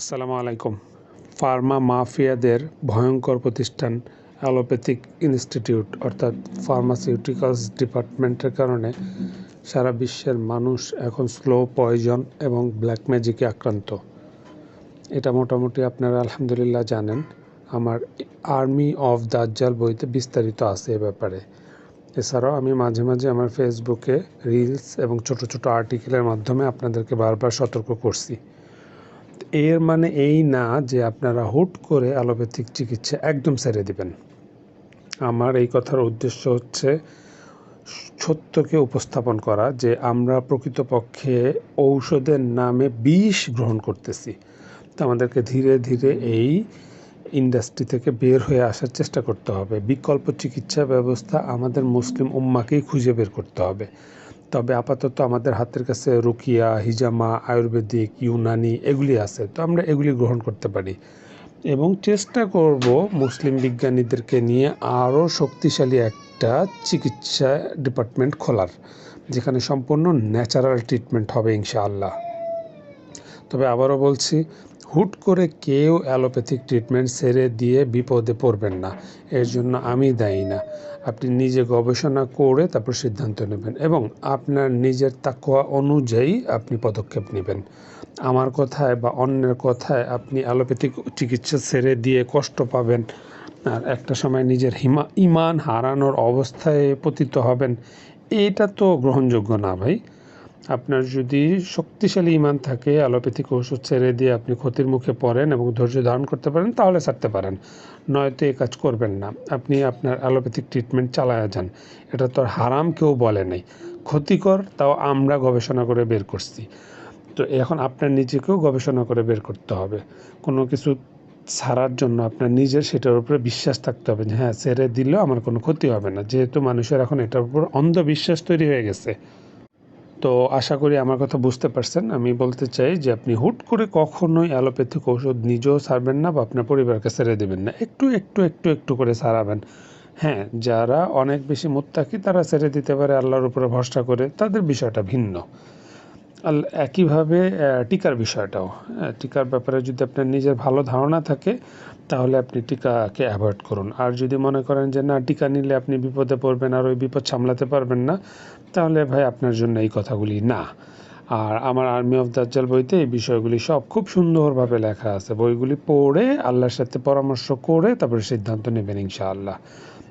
আসসালামু আলাইকুম। ফার্মা মাফিয়াদের ভয়ঙ্কর প্রতিষ্ঠান অ্যালোপ্যাথিক ইনস্টিটিউট, অর্থাৎ ফার্মাসিউটিক্যালস ডিপার্টমেন্টের কারণে সারা বিশ্বের মানুষ এখন স্লো পয়জন এবং ব্ল্যাক ম্যাজিকে আক্রান্ত। এটা মোটামুটি আপনারা আলহামদুলিল্লাহ জানেন। আমার আর্মি অফ দাজ্জাল বইতে বিস্তারিত আছে এ ব্যাপারে। এছাড়াও আমি মাঝে মাঝে আমার ফেসবুকে রিলস এবং ছোট ছোট আর্টিকেলের মাধ্যমে আপনাদেরকে বারবার সতর্ক করছি। এর মানে এই না যে আপনারা হুট করে অ্যালোপ্যাথিক চিকিৎসা একদম ছেড়ে দিবেন। আমার এই কথার উদ্দেশ্য হচ্ছে সত্যকে উপস্থাপন করা যে আমরা প্রকৃতপক্ষে ঔষধের নামে বিষ গ্রহণ করতেছি। তো আমাদেরকে ধীরে ধীরে এই ইন্ডাস্ট্রি থেকে বের হয়ে আসার চেষ্টা করতে হবে। বিকল্প চিকিৎসা ব্যবস্থা আমাদের মুসলিম উম্মাকেই খুঁজে বের করতে হবে। তবে আপাতত আমাদের হাতের কাছে রুকিয়া, হিজামা, আয়ুর্বেদিক, ইউনানি এগুলি আছে, তো আমরা এগুলি গ্রহণ করতে পারি। এবং চেষ্টা করব মুসলিম বিজ্ঞানীদেরকে নিয়ে আরও শক্তিশালী একটা চিকিৎসা ডিপার্টমেন্ট খোলার, যেখানে সম্পূর্ণ ন্যাচারাল ট্রিটমেন্ট হবে ইনশাআল্লাহ। তবে আবারও বলছি হুট করে কেউ অ্যালোপ্যাথিক ট্রিটমেন্ট ছেড়ে দিয়ে বিপদে পড়বেন না। এর জন্য আমি দায়ী না। আপনি নিজে গবেষণা করে তারপর সিদ্ধান্ত নেবেন এবং আপনার নিজের তাকোয়া অনুযায়ী আপনি পদক্ষেপ নেবেন। আমার কথায় বা অন্যের কথায় আপনি অ্যালোপ্যাথিক চিকিৎসা ছেড়ে দিয়ে কষ্ট পাবেন। আর একটা সময় নিজের হিমা ইমান হারানোর অবস্থায় পতিত হবেন। এটা তো গ্রহণযোগ্য না ভাই। আপনার যদি শক্তিশালী ইমান থাকে, অ্যালোপ্যাথিক ওষুধ ছেড়ে দিয়ে আপনি ক্ষতির মুখে পড়েন এবং ধৈর্য ধারণ করতে পারেন, তাহলে ছাড়তে পারেন। নয়তো এই কাজ করবেন না। আপনি আপনার অ্যালোপ্যাথিক ট্রিটমেন্ট চালায়া যান। এটা তো হারাম কেউ বলে নাই। ক্ষতিকর, তাও আমরা গবেষণা করে বের করছি। তো এখন আপনার নিজেকেও গবেষণা করে বের করতে হবে। কোনো কিছু ছাড়ার জন্য আপনার নিজের সেটার উপরে বিশ্বাস থাকতে হবে যে হ্যাঁ ছেড়ে দিলেও আমার কোনো ক্ষতি হবে না। যেহেতু মানুষের এখন এটার উপর অন্ধবিশ্বাস তৈরি হয়ে গেছে। তো আশা করি আমার কথা বুঝতে পারছেন। আমি বলতে চাই যে আপনি হুট করে কখনোই অ্যালোপ্যাথিক ঔষধ নিজেও ছাড়বেন না বা আপনার পরিবারকে ছেড়ে দেবেন না। একটু একটু একটু একটু করে ছাড়াবেন। হ্যাঁ যারা অনেক বেশি মোত্তাকি তারা ছেড়ে দিতে পারে আল্লাহর উপরে ভরসা করে। তাদের বিষয়টা ভিন্ন। একইভাবে টিকার বিষয়টাও। টিকার ব্যাপারে যদি আপনার নিজের ভালো ধারণা থাকে তাহলে আপনি টিকাকে অ্যাভয়েড করুন। আর যদি মনে করেন যে, না, টিকা নিলে আপনি বিপদে পড়বেন আর ওই বিপদ সামলাতে পারবেন না, তাহলে ভাই আপনার জন্য এই কথাগুলি না। আর আমার আর্মি অফ দাজ্জাল বইতে এই বিষয়গুলি সব খুব সুন্দরভাবে লেখা আছে। বইগুলি পড়ে আল্লাহর সাথে পরামর্শ করে তারপরে সিদ্ধান্ত নেবেন ইনশাআল্লাহ।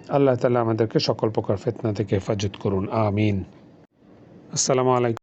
আল্লাহ তালা আমাদেরকে সকল প্রকার ফেতনা থেকে হেফাজত করুন। আমিন। আসসালামু আলাইকুম।